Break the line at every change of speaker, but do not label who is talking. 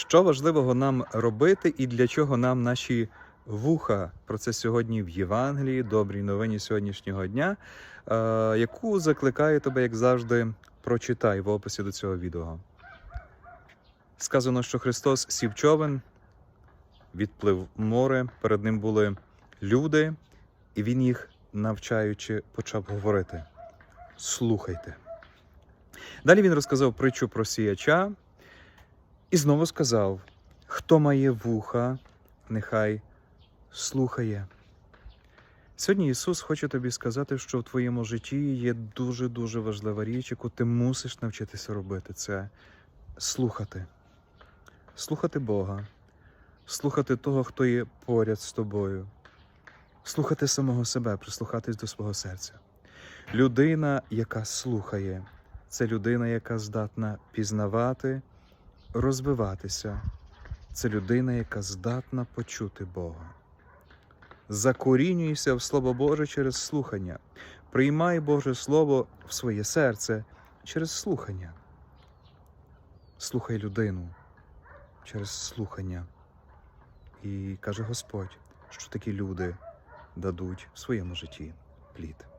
Що важливого нам робити і для чого нам наші вуха? Про це сьогодні в Євангелії, добрій новині сьогоднішнього дня, е, яку закликаю тебе, як завжди, прочитай в описі до цього відео. Сказано, що Христос сів човен, відплив море, перед ним були люди, і він їх, навчаючи, почав говорити: Слухайте. Далі він розказав притчу про сіяча і знову сказав: Хто має вуха, нехай слухає. Сьогодні Ісус хоче тобі сказати, що в твоєму житті є дуже-дуже важлива річ, яку ти мусиш навчитися робити. Це слухати. Слухати Бога, слухати того, хто є поряд з тобою, слухати самого себе, прислухатись до свого серця. Людина, яка слухає, це людина, яка здатна пізнавати, розвиватися. Це людина, яка здатна почути Бога. Закорінюйся в Слово Боже через слухання. Приймай Боже Слово в своє серце через слухання. Слухай людину через слухання. І каже Господь, що такі люди дадуть в своєму житті плід.